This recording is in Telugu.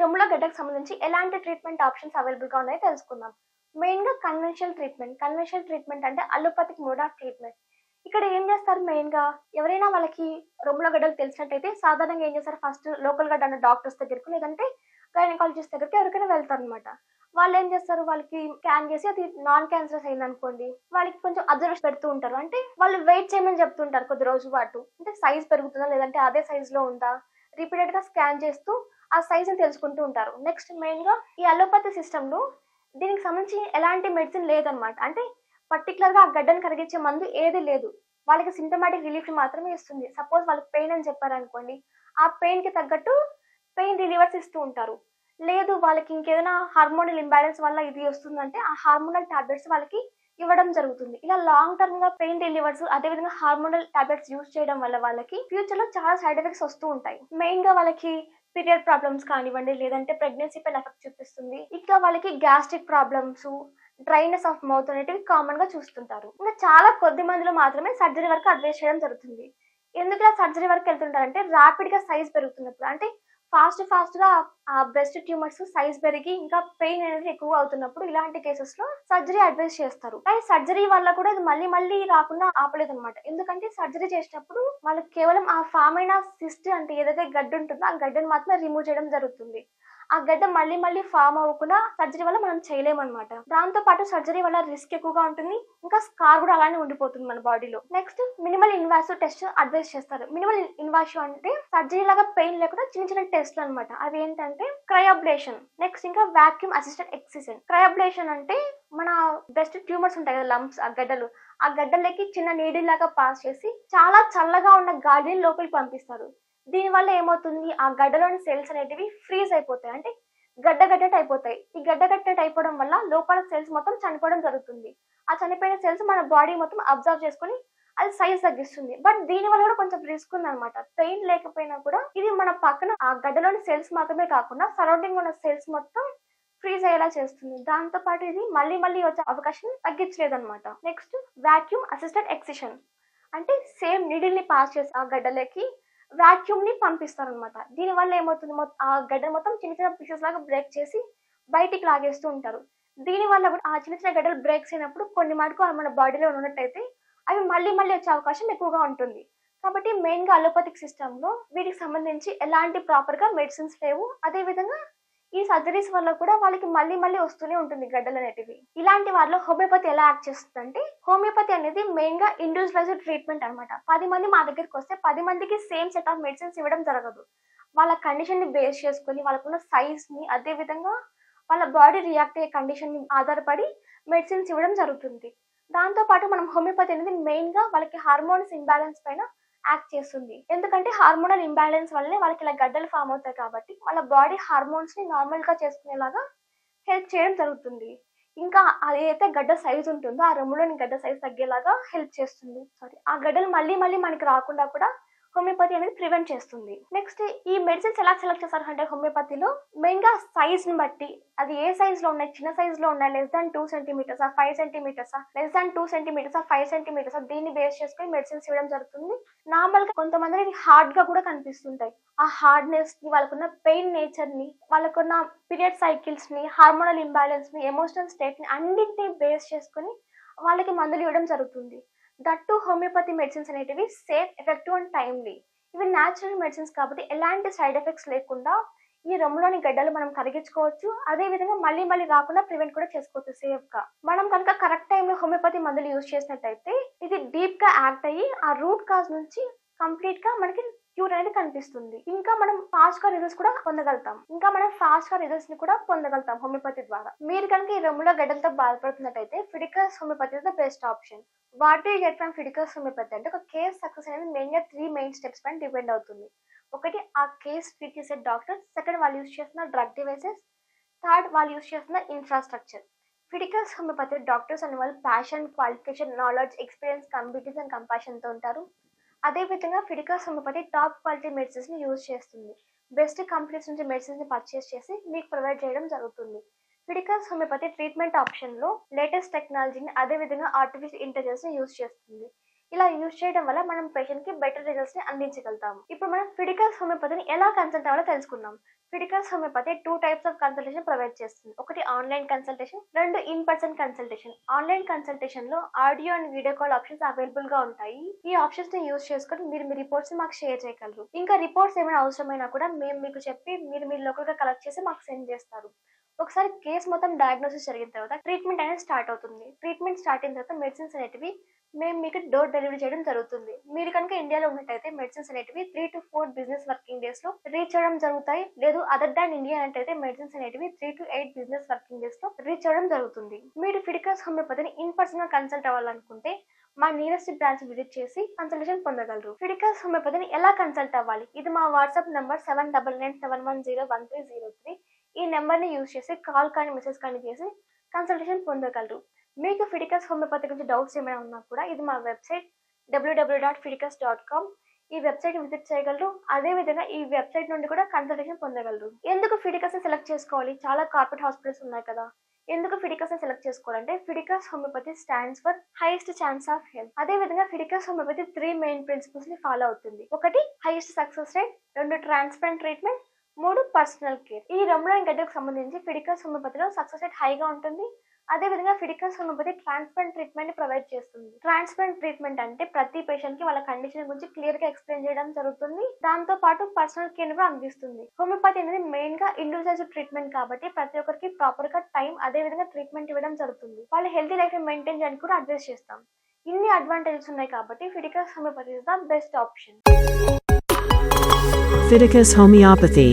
రొమ్ముల గడ్డకు సంబంధించి ఎలాంటి ట్రీట్మెంట్ ఆప్షన్స్ అవైలబుల్గా ఉన్నాయో తెలుసుకుందాం. మెయిన్గా కన్వెన్షనల్ ట్రీట్మెంట్ కన్వెన్షనల్ ట్రీట్మెంట్ అంటే అలోపతిక్ మోడ్ ఆఫ్ ట్రీట్మెంట్ ఇక్కడ ఏం చేస్తారు మెయిన్గా ఎవరైనా వాళ్ళకి రొమ్ముల గడ్డలు తెలిసినట్టయితే సాధారణంగా ఏం చేస్తారు? ఫస్ట్ లోకల్ గడ్డ అన్న డాక్టర్స్ దగ్గరికి లేదంటే గైనకాలజిస్ట్ దగ్గరికి ఎవరికైనా వెళ్తారు అనమాట వాళ్ళు ఏం చేస్తారు? వాళ్ళకి స్కాన్ చేసి అది నాన్ క్యాన్సరస్ అయింది అనుకోండి వాళ్ళకి కొంచెం అబ్జర్వేషన్ పెడుతూ ఉంటారు. అంటే వాళ్ళు వెయిట్ చేయమని చెప్తుంటారు కొద్ది రోజు పాటు. అంటే సైజ్ పెరుగుతుందా? లేదంటే అదే సైజులో ఉందా? రిపీటెడ్గా స్కాన్ చేస్తూ ఆ సైజ్ని తెలుసుకుంటూ ఉంటారు. నెక్స్ట్ మెయిన్గా ఈ అలోపతి సిస్టమ్లో దీనికి సంబంధించి ఎలాంటి మెడిసిన్ లేదనమాట అంటే పర్టికులర్గా ఆ గడ్డను కరిగించే మందు ఏది లేదు. వాళ్ళకి సింటమాటిక్ రిలీఫ్ మాత్రమే ఇస్తుంది. సపోజ్ వాళ్ళకి పెయిన్ అని చెప్పారనుకోండి ఆ పెయిన్కి తగ్గట్టు పెయిన్ రిలీవర్స్ ఇస్తూ ఉంటారు. లేదు వాళ్ళకి ఇంకేదైనా హార్మోనల్ ఇంబ్యాలెన్స్ వల్ల ఇది వస్తుందంటే ఆ హార్మోనల్ టాబ్లెట్స్ వాళ్ళకి ఇవ్వడం జరుగుతుంది. ఇలా లాంగ్ టర్మ్గా పెయిన్ రిలీవర్స్ అదేవిధంగా హార్మోనల్ టాబ్లెట్స్ యూజ్ చేయడం వల్ల వాళ్ళకి ఫ్యూచర్లో చాలా సైడ్ ఎఫెక్ట్స్ వస్తూ ఉంటాయి. మెయిన్గా వాళ్ళకి పీరియడ్ ప్రాబ్లమ్స్ కానివ్వండి లేదంటే ప్రెగ్నెన్సీ పైన ఎఫెక్ట్ చూపిస్తుంది. ఇంకా వాళ్ళకి gastric problems dryness of mouth అనేటివి కామన్గా చూస్తుంటారు. ఇంకా చాలా కొద్ది మందిలో మాత్రమే సర్జరీ వరకు అడ్వైస్ చేయడం జరుగుతుంది. ఎందుకు ఇలా సర్జరీ వరకు వెళ్తుంటారంటే ర్యాపిడ్గా సైజ్ పెరుగుతున్నప్పుడు అంటే ఫాస్ట్ ఫాస్ట్గా ఆ బ్రెస్ట్ ట్యూమర్స్ సైజ్ పెరిగి ఇంకా పెయిన్ అనేది ఎక్కువ అవుతున్నప్పుడు ఇలాంటి కేసెస్లో సర్జరీ అడ్వైస్ చేస్తారు. కానీ సర్జరీ వల్ల కూడా ఇది మళ్ళీ మళ్ళీ రాకుండా ఆపలేదు అనమాట ఎందుకంటే సర్జరీ చేసినప్పుడు వాళ్ళకి కేవలం ఆ ఫామ్ అయిన సిస్ట్ అంటే ఏదైతే గడ్డ ఉంటుందో ఆ గడ్డను మాత్రమే రిమూవ్ చేయడం జరుగుతుంది. ఆ గడ్డ మళ్ళీ మళ్ళీ ఫామ్ అవ్వకుండా సర్జరీ వల్ల మనం చేయలేమన్నమాట. దాంతో పాటు సర్జరీ వల్ల రిస్క్ ఎక్కువగా ఉంటుంది. ఇంకా స్కార్ కూడా అలానే ఉండిపోతుంది మన బాడీలో. Next minimal invasive test advise చేస్తారు. మినిమల్ ఇన్వాసివ్ అంటే సర్జరీ లాగా పెయిన్ లేకుండా చిన్న చిన్న టెస్ట్లు అనమాట అవి ఏంటంటే క్రయోబ్లేషన్. నెక్స్ట్ ఇంకా వాక్యూమ్ అసిస్టెంట్ ఎక్సిజన్. క్రయోబ్లేషన్ అంటే మన బెస్ట్ ట్యూమర్స్ ఉంటాయి కదా లంప్స్ ఆ గడ్డలు. ఆ గడ్డలకి చిన్న నీడిల్లాగా పాస్ చేసి చాలా చల్లగా ఉన్న గాలిని లోపలికి పంపిస్తారు. దీనివల్ల ఏమవుతుంది? ఆ గడ్డలోని సెల్స్ అనేటివి ఫ్రీజ్ అయిపోతాయి. అంటే గడ్డ గడ్డట అయిపోతాయి. ఈ గడ్డ గడ్డట అయిపోవడం వల్ల లోపల సెల్స్ మొత్తం చనిపోవడం జరుగుతుంది. ఆ చనిపోయిన సెల్స్ మన బాడీ మొత్తం అబ్జర్వ్ చేసుకొని అది సైజ్ తగ్గిస్తుంది. బట్ దీని వల్ల కూడా కొంచెం రిస్క్ ఉంది అనమాట పెయిన్ లేకపోయినా కూడా ఇది మన పక్కన ఆ గడ్డలోని సెల్స్ మాత్రమే కాకుండా సరౌండింగ్ ఉన్న సెల్స్ మొత్తం ఫ్రీజ్ అయ్యేలా చేస్తుంది. దాంతో పాటు ఇది మళ్ళీ మళ్ళీ వచ్చే అవకాశం తగ్గించలేదన్నమాట. నెక్స్ట్ వాక్యూమ్ అసిస్టెంట్ ఎక్సిషన్ అంటే సేమ్ నీడిల్ని పాస్ చేసి ఆ గడ్డలకి వాక్యూమ్ని పంపిస్తారు అనమాట దీని వల్ల ఏమవుతుంది? మొత్తం ఆ గడ్డ మొత్తం చిన్న చిన్న పీసెస్ లాగా బ్రేక్ చేసి బయటికి లాగేస్తూ ఉంటారు. దీని వల్ల కూడా ఆ చిన్న చిన్న గడ్డలు బ్రేక్స్ అయినప్పుడు కొన్ని మటుకు మన బాడీలో ఉన్నట్టయితే అవి మళ్ళీ మళ్ళీ వచ్చే అవకాశం ఎక్కువగా ఉంటుంది. కాబట్టి మెయిన్గా అలోపతిక్ సిస్టంలో వీటికి సంబంధించి ఎలాంటి ప్రాపర్గా మెడిసిన్స్ లేవు. అదేవిధంగా ఈ సర్జరీస్ వల్ల కూడా వాళ్ళకి మళ్ళీ మళ్ళీ వస్తూనే ఉంటుంది గడ్డలు అనేటివి. ఇలాంటి వారిలో హోమియోపతి ఎలా యాక్ట్ చేస్తుందంటే హోమియోపతి అనేది మెయిన్గా ఇండివిజువలైజ్డ్ ట్రీట్మెంట్ అనమాట పది మంది మా దగ్గరికి వస్తే పది మందికి సేమ్ సెట్ ఆఫ్ మెడిసిన్స్ ఇవ్వడం జరగదు. వాళ్ళ కండిషన్ని బేస్ చేసుకుని వాళ్ళకున్న సైజ్ని అదే విధంగా వాళ్ళ బాడీ రియాక్ట్ అయ్యే కండిషన్ని ఆధారపడి మెడిసిన్స్ ఇవ్వడం జరుగుతుంది. దాంతో పాటు మనం హోమియోపతి అనేది మెయిన్గా వాళ్ళకి హార్మోన్స్ ఇంబ్యాలెన్స్ పైన యాక్ట్ చేస్తుంది. ఎందుకంటే హార్మోనల్ ఇంబ్యాలెన్స్ వల్లనే వాళ్ళకి ఇలా గడ్డలు ఫామ్ అవుతాయి కాబట్టి వాళ్ళ బాడీ హార్మోన్స్ని నార్మల్గా చేసుకునేలాగా హెల్ప్ చేయడం జరుగుతుంది. ఇంకా అదైతే గడ్డ సైజ్ ఉంటుందో ఆ రొమ్ములోని గడ్డ సైజ్ తగ్గేలాగా హెల్ప్ చేస్తుంది. సారీ ఆ గడ్డలు మళ్ళీ మళ్ళీ మనకి రాకుండా కూడా హోమియోపతి అనేది ప్రివెంట్ చేస్తుంది. నెక్స్ట్ ఈ మెడిసిన్స్ ఎలా సెలెక్ట్ చేస్తారు అంటే హోమియోపతిలో మెయిన్గా సైజ్ని బట్టి అది ఏ సైజ్లో ఉన్నాయి చిన్న సైజ్లో ఉన్నాయి లెస్ దాన్ టూ సెంటీమీటర్స్ ఆ five centimetres less than two centimetres ఆ ఫైవ్ సెంటీమీటర్స్ దీన్ని బేస్ చేసుకొని మెడిసిన్స్ ఇవ్వడం జరుగుతుంది. నార్మల్గా కొంతమంది హార్డ్గా కూడా కనిపిస్తుంటాయి. ఆ హార్డ్నెస్ని వాళ్ళకున్న పెయిన్ నేచర్ని వాళ్ళకున్న పీరియడ్ సైకిల్స్ని హార్మోనల్ ఇంబ్యాలెన్స్ని ఎమోషనల్ స్టేట్ని అన్నింటినీ బేస్ చేసుకొని వాళ్ళకి మందులు ఇవ్వడం జరుగుతుంది. దట్టు హోమియోపతి మెడిసిన్స్ అనేటివి సేఫ్ ఎఫెక్టివ్ అండ్ టైమ్లీ ఇవి న్యాచురల్ మెడిసిన్స్ కాబట్టి ఎలాంటి సైడ్ ఎఫెక్ట్స్ లేకుండా ఈ రొమ్ములోని గడ్డలు మనం కరిగించుకోవచ్చు. అదే విధంగా మళ్ళీ మళ్ళీ రాకుండా ప్రివెంట్ కూడా చేసుకోవచ్చు సేఫ్గా. మనం కనుక కరెక్ట్ టైంలో హోమియోపతి మందులు యూజ్ చేసినట్టయితే ఇది డీప్గా యాక్ట్ అయ్యి ఆ రూట్ కాజ్ నుంచి కంప్లీట్గా మనకి క్యూర్ అనేది కనిపిస్తుంది. ఇంకా మనం ఫాస్ట్గా రిజల్ట్స్ కూడా పొందగలుగుతాం. ఇంకా మనం ఫాస్ట్గా రిజల్ట్స్ని కూడా పొందగలుగుతాం హోమియోపతి ద్వారా. మీరు కనుక ఈ రొమ్ముల గడ్డలతో బాధపడుతున్నట్టయితే Fidicus homeopathy the best option what you get from Fidicus homeopathy అంటే ఒక కేస్ సక్సెస్ అనేది మెయిన్గా త్రీ మెయిన్ స్టెప్స్ పైన డిపెండ్ అవుతుంది. ఒకటి ఆ కేస్ ట్రీట్ చేసే డాక్టర్ సెకండ్ వాళ్ళు యూస్ చేస్తున్న డ్రగ్ డివైసెస్ థర్డ్ వాళ్ళు యూస్ చేస్తున్న ఇన్ఫ్రాస్ట్రక్చర్ ఫిడికల్స్ హోమియోపతి డాక్టర్స్ అనే వాళ్ళు passion qualification knowledge experience computers and కంపాషన్తో ఉంటారు. అదేవిధంగా ఫిడికా హోమియోపతి టాప్ క్వాలిటీ మెడిసిన్స్ని యూజ్ చేస్తుంది. బెస్ట్ కంపెనీస్ నుంచి మెడిసిన్స్ని పర్చేస్ చేసి మీకు ప్రొవైడ్ చేయడం జరుగుతుంది. ఫిడికల్స్ హోమియోపతి ట్రీట్మెంట్ ఆప్షన్లో లేటెస్ట్ టెక్నాలజీని అదేవిధంగా ఆర్టిఫిషియల్ ఇంటెలిజెన్స్ని యూజ్ చేస్తుంది. ఇలా యూజ్ చేయడం వల్ల మనం పేషెంట్కి బెటర్ రిజల్ట్స్ని అందించగలుగుతాం. ఇప్పుడు మనం ఫిడికల్స్ హోమియోపతిని ఎలా కన్సల్ట్ అవ్వాలో తెలుసుకుందాం. ఫిడికల్స్ homeopathy two types of consultation provide చేస్తుంది. ఒకటి ఆన్లైన్ కన్సల్టేషన్ రెండు in person consultation online కన్సల్టేషన్లో audio and video call options అవైలబుల్గా ఉంటాయి. ఈ ఆప్షన్స్ని యూస్ చేసుకొని మీరు మీ రిపోర్ట్స్ మాకు షేర్ చేయగలరు. ఇంకా రిపోర్ట్స్ ఏమైనా అవసరమైనా కూడా మేము మీకు చెప్పి మీరు మీరు లోకల్గా కలెక్ట్ చేసి మాకు సెండ్ చేస్తారు. ఒకసారి కేసు మొత్తం డయాగ్నోసిస్ జరిగిన తర్వాత ట్రీట్మెంట్ అనేది స్టార్ట్ అవుతుంది. ట్రీట్మెంట్ స్టార్ట్ అయిన తర్వాత మెడిసిన్స్ అనేటివి మేము మీకు డోర్ డెలివరీ చేయడం జరుగుతుంది. మీరు కనుక ఇండియాలో ఉన్నట్టయితే మెడిసిన్స్ అనేటివి three to four business working డేస్లో రీచ్ అవ్వడం జరుగుతాయి. లేదు అదర్ దాన్ ఇండియా అంటే మెడిసిన్స్ అనేటివి three to eight business working డేస్లో రీచ్ అవ్వడం జరుగుతుంది. మీరు ఫిడికల్స్ హోమియోపతిని ఇన్ పర్సన్గా కన్సల్ట్ అవ్వాలనుకుంటే మా నియరెస్ట్ బ్రాంచ్ విజిట్ చేసి కన్సల్టేషన్ పొందగలరు. ఫిడికల్స్ హోమియోపతిని ఎలా కన్సల్ట్ అవ్వాలి? ఇది మా WhatsApp number seven double nine seven one zero one three zero three ఈ నెంబర్ని యూజ్ చేసి కాల్ కానీ మెసేజ్ కానీ చేసి కన్సల్టేషన్ పొందగలరు. మీకు ఫిడికస్ హోమియోపతి గురించి డౌట్స్ ఏమైనా ఉన్నా కూడా ఇది మా website WW dot Fidicus dot com ఈ వెబ్సైట్ విజిట్ చేయగలరు. అదే విధంగా ఈ వెబ్సైట్ నుండి కూడా కన్సల్టేషన్ పొందగలరు. ఎందుకు ఫిడికస్ సెలెక్ట్ చేసుకోవాలి? చాలా కార్పొరేట్ హాస్పిటల్స్ ఉన్నాయి కదా. ఎందుకు ఫిడికస్ సెలెక్ట్ చేసుకోవాలంటే Fidicus homeopathy stands for highest chance of health అదే విధంగా ఫిడికస్ హోమియోపతి త్రీ మెయిన్ ప్రిన్సిపల్స్ని ఫాలో అవుతుంది. ఒకటి హైయెస్ట్ సక్సెస్ రేట్ రెండు ట్రాన్స్పరెంట్ ట్రీట్మెంట్ మూడు పర్సనల్ కేర్ ఈ రెండులో గడ్డకు సంబంధించి ఫిడికస్ హోమియోపతిలో సక్సెస్ రేట్ హైగా ఉంటుంది. అదే విధంగా హోమియోపతి ట్రాన్స్ప్లాంట్ ట్రీట్మెంట్ ప్రొవైడ్ చేస్తుంది. ట్రాన్స్ప్లాంట్ ట్రీట్మెంట్ అంటే ప్రతి పేషెంట్కి వాళ్ళ కండిషన్ గురించి క్లియర్గా ఎక్స్ప్లెయిన్ చేయడం జరుగుతుంది. దాంతో పాటు పర్సనల్ కేర్ కూడా అందిస్తుంది. హోమియోపతి అనేది మెయిన్గా ఇండివిజువల్ ట్రీట్మెంట్ కాబట్టి ప్రతి ఒక్కరికి ప్రాపర్గా టైం అదే విధంగా ట్రీట్మెంట్ ఇవ్వడం జరుగుతుంది. వాళ్ళ హెల్తీ లైఫ్ మెయింటైన్ చేయడానికి కూడా అడ్వైస్ చేస్తాం. ఇన్ని అడ్వాంటేజెస్ ఉన్నాయి కాబట్టి Fidicus homeopathy is the best option Fidicus homeopathy